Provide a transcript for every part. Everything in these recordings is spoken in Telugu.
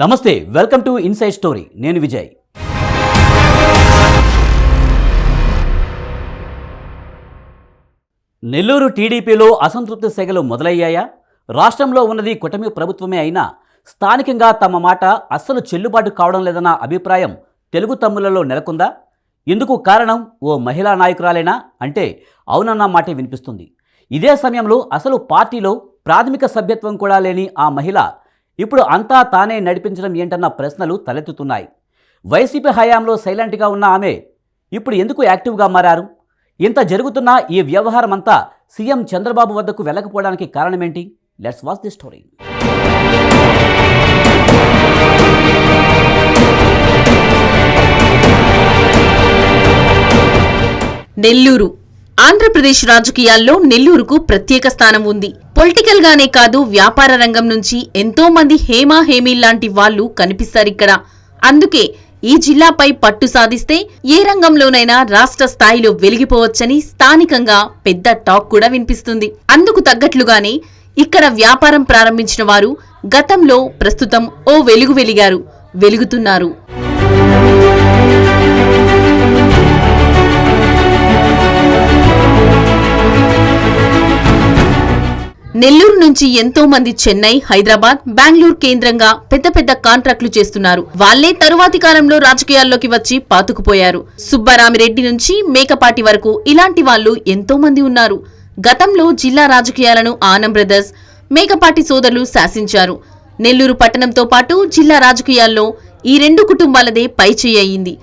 నమస్తే వెల్కమ్ టు ఇన్సైడ్ స్టోరీ. నేను విజయ్. నెల్లూరు టీడీపీలో అసంతృప్తి సెగలు మొదలయ్యాయా? రాష్ట్రంలో ఉన్నది కుటమి ప్రభుత్వమే అయినా స్థానికంగా తమ మాట అస్సలు చెల్లుబాటు కావడం లేదన్న అభిప్రాయం తెలుగు తమ్ములలో నెలకొందా? ఇందుకు కారణం ఓ మహిళా నాయకురాలేనా? అంటే అవునన్న మాటే వినిపిస్తుంది. ఇదే సమయంలో అసలు పార్టీలో ప్రాథమిక సభ్యత్వం కూడా లేని ఆ మహిళ ఇప్పుడు అంతా తానే నడిపించడం ఏంటన్న ప్రశ్నలు తలెత్తుతున్నాయి. వైసీపీ హయాంలో సైలెంట్గా ఉన్న ఆమె ఇప్పుడు ఎందుకు యాక్టివ్గా మారారు? ఇంత జరుగుతున్న ఈ వ్యవహారం అంతా సీఎం చంద్రబాబు వద్దకు వెళ్ళకపోవడానికి కారణమేంటి? Let's watch the story Nellore. Andhra Pradesh రాజకీయాల్లో నెల్లూరుకు ప్రత్యేక స్థానం ఉంది. పొలిటికల్ గానే కాదు వ్యాపార రంగం నుంచి ఎంతో మంది హేమా హేమీల్ లాంటి వాళ్ళు కనిపిస్తారిక్కడ అందుకే ఈ జిల్లాపై పట్టు సాధిస్తే ఏ రంగంలోనైనా రాష్ట్ర స్థాయిలో వెలిగిపోవచ్చని స్థానికంగా పెద్ద టాక్ కూడా వినిపిస్తుంది. అందుకు తగ్గట్లుగానే ఇక్కడ వ్యాపారం ప్రారంభించిన వారు గతంలో ప్రస్తుతం ఓ వెలుగు వెలిగారు వెలుగుతున్నారు. నెల్లూరు నుంచి ఎంతో మంది చెన్నై హైదరాబాద్ బెంగళూరు కేంద్రంగా పెద్ద పెద్ద కాంట్రాక్టులు చేస్తున్నారు. వాళ్ళే తరువాతి కాలంలో రాజకీయాల్లోకి వచ్చి పాతుకుపోయారు. సుబ్బారామిరెడ్డి నుంచి మేకపాటి వరకు ఇలాంటి వాళ్ళు ఎంతో మంది ఉన్నారు. గతంలో జిల్లా రాజకీయాలను ఆనం బ్రదర్స్ మేకపాటి సోదరులు శాసించారు. నెల్లూరు పట్టణంతో పాటు జిల్లా రాజకీయాల్లో ఈ రెండు కుటుంబాలదే పైచేయి అయింది.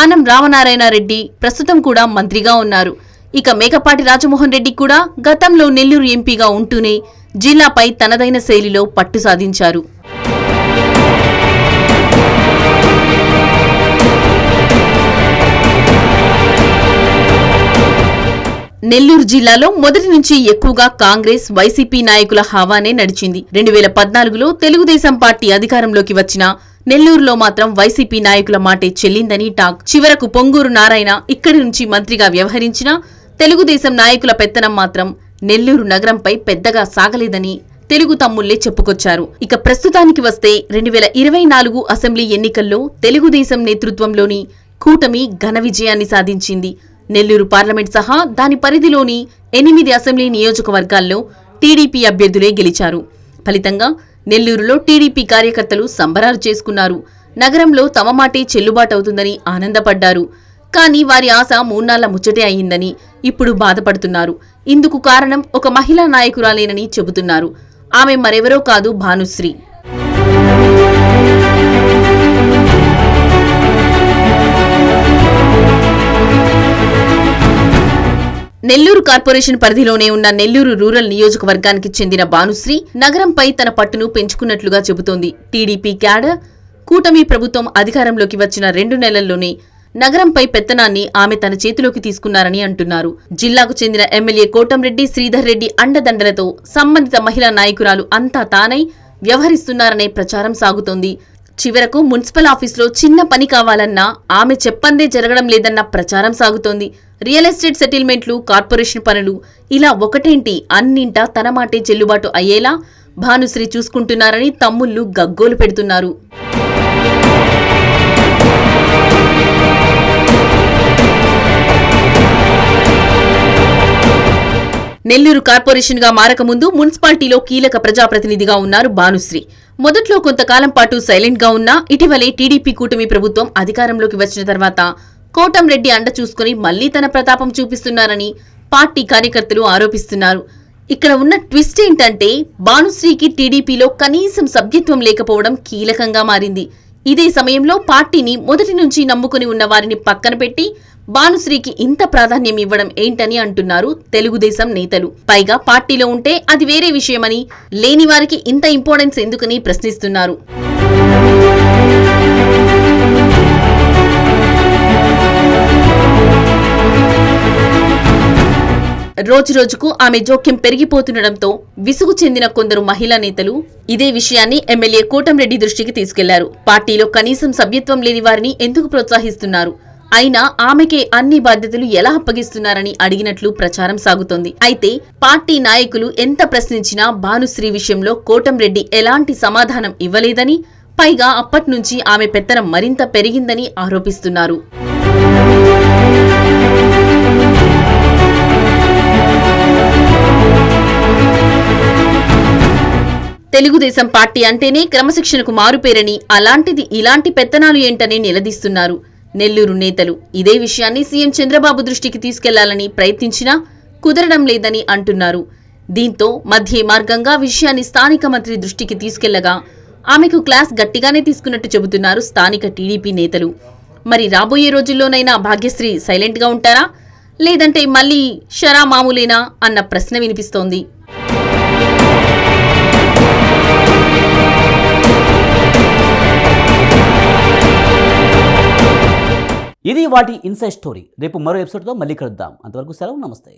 ఆనం రామనారాయణ రెడ్డి ప్రస్తుతం కూడా మంత్రిగా ఉన్నారు. ఇక మేకపాటి రాజమోహన్ రెడ్డి కూడా గతంలో నెల్లూరు ఎంపీగా ఉంటూనే జిల్లాపై తనదైన శైలిలో పట్టు సాధించారు. నెల్లూరు జిల్లాలో మొదటి నుంచి ఎక్కువగా కాంగ్రెస్ వైసీపీ నాయకుల హవానే నడిచింది. రెండు వేల పద్నాలుగులో తెలుగుదేశం పార్టీ అధికారంలోకి వచ్చిన నెల్లూరులో మాత్రం వైసీపీ నాయకుల మాటే చెల్లిందని టాక్. చివరకు పొంగూరు నారాయణ ఇక్కడి నుంచి మంత్రిగా వ్యవహరించినా తెలుగుదేశం నాయకుల పెత్తనం మాత్రం నెల్లూరు నగరంపై పెద్దగా సాగలేదని తెలుగు తమ్ముళ్ళే చెప్పుకొచ్చారు. ఇక ప్రస్తుతానికి వస్తే రెండు వేల ఇరవై నాలుగు అసెంబ్లీ ఎన్నికల్లో తెలుగుదేశం నేతృత్వంలోని కూటమి ఘన విజయాన్ని సాధించింది. నెల్లూరు పార్లమెంట్ సహా దాని పరిధిలోని ఎనిమిది అసెంబ్లీ నియోజకవర్గాల్లో టీడీపీ అభ్యర్థులే గెలిచారు. ఫలితంగా నెల్లూరులో టీడీపీ కార్యకర్తలు సంబరాలు చేసుకున్నారు. నగరంలో తమ మాటే చెల్లుబాటవుతుందని ఆనందపడ్డారు. కానీ వారి ఆశ మూన్నాళ్ళ ముచ్చటే అయిందని ఇప్పుడు బాధపడుతున్నారు. ఇందుకు కారణం ఒక మహిళా నాయకురాలేనని చెబుతున్నారు. ఆమె మరెవరో కాదు భానుశ్రీ. నెల్లూరు కార్పొరేషన్ పరిధిలోనే ఉన్న నెల్లూరు రూరల్ నియోజకవర్గానికి చెందిన భానుశ్రీ నగరంపై తన పట్టును పెంచుకున్నట్లుగా చెబుతోంది. TDP cadre. కూటమి ప్రభుత్వం అధికారంలోకి వచ్చిన రెండు నెలల్లోనే నగరంపై పెత్తనాన్ని ఆమె తన చేతిలోకి తీసుకున్నారని అంటున్నారు. జిల్లాకు చెందిన ఎమ్మెల్యే కోటంరెడ్డి శ్రీధర్ రెడ్డి అండదండలతో సంబంధిత మహిళా నాయకురాలు అంతా తానై వ్యవహరిస్తున్నారనే ప్రచారం సాగుతోంది. చివరకు మున్సిపల్ ఆఫీసులో చిన్న పని కావాలన్నా ఆమె చెప్పందే జరగడం లేదన్న ప్రచారం సాగుతోంది. రియల్ ఎస్టేట్ సెటిల్మెంట్లు కార్పొరేషన్ పనులు ఇలా ఒకటేంటి? అన్నింటా తన మాటే చెల్లుబాటు అయ్యేలా భానుశ్రీ చూసుకుంటున్నారని తమ్ముళ్ళు గగ్గోలు పెడుతున్నారు. నెల్లూరు కార్పొరేషన్గా మారకముందు మున్సిపాలిటీలో కీలక ప్రజాప్రతినిధిగా ఉన్నారు భానుశ్రీ. మొదట్లో కొంతకాలం పాటు సైలెంట్గా ఉన్నా ఇటీవలే టీడీపీ కూటమి ప్రభుత్వం అధికారంలోకి వచ్చిన తర్వాత కోటంరెడ్డి అండ చూసుకుని మళ్ళీ తన ప్రతాపం చూపిస్తున్నారని పార్టీ కార్యకర్తలు ఆరోపిస్తున్నారు. ఇక్కడ ఉన్న ట్విస్ట్ ఏంటంటే భానుశ్రీకి టీడీపీలో కనీసం సభ్యత్వం లేకపోవడం కీలకంగా మారింది. ఇదే సమయంలో పార్టీని మొదటి నుంచి నమ్ముకుని ఉన్న వారిని పక్కన పెట్టి భానుశ్రీకి ఇంత ప్రాధాన్యం ఇవ్వడం ఏంటని అంటున్నారు తెలుగుదేశం నేతలు. పైగా పార్టీలో ఉంటే అది వేరే విషయమని లేని వారికి ఇంత ఇంపార్టెన్స్ ఎందుకని ప్రశ్నిస్తున్నారు. రోజురోజుకు ఆమె జోక్యం పెరిగిపోతుండటంతో విసుగు చెందిన కొందరు మహిళా నేతలు ఇదే విషయాన్ని ఎమ్మెల్యే కోటంరెడ్డి దృష్టికి తీసుకెళ్ళారు. పార్టీలో కనీసం సభ్యత్వం లేని వారిని ఎందుకు ప్రోత్సహిస్తున్నారు? అయినా ఆమెకే అన్ని బాధ్యతలు ఎలా అప్పగిస్తున్నారని అడిగినట్లు ప్రచారం సాగుతోంది. అయితే పార్టీ నాయకులు ఎంత ప్రశ్నించినా భానుశ్రీ విషయంలో కోటంరెడ్డి ఎలాంటి సమాధానం ఇవ్వలేదని పైగా అప్పట్నుంచి ఆమె పెత్తనం మరింత పెరిగిందని ఆరోపిస్తున్నారు. తెలుగుదేశం పార్టీ అంటేనే క్రమశిక్షణకు మారుపేరని అలాంటిది ఇలాంటి పెత్తనాలు ఏంటని నిలదీస్తున్నారు. నెల్లూరు నేతలు ఇదే విషయాన్ని సీఎం చంద్రబాబు దృష్టికి తీసుకెళ్ళాలని ప్రయత్నించినా కుదరడం లేదని అంటున్నారు. దీంతో మధ్య మార్గంగా విషయాన్ని స్థానిక మంత్రి దృష్టికి తీసుకెళ్ళగా ఆమెకు క్లాస్ గట్టిగానే తీసుకున్నట్టు చెబుతున్నారు స్థానిక టీడీపీ నేతలు. మరి రాబోయే రోజుల్లోనైనా భాగ్యశ్రీ సైలెంట్గా ఉంటారా? లేదంటే మళ్ళీ షరా మామూలేనా? అన్న ప్రశ్న వినిపిస్తోంది. ఇది వాటి ఇన్సైడ్ స్టోరీ రేపు మరో ఎపిసోడ్తో మళ్ళీ కలుద్దాం. అంతవరకు సెలవు నమస్తే.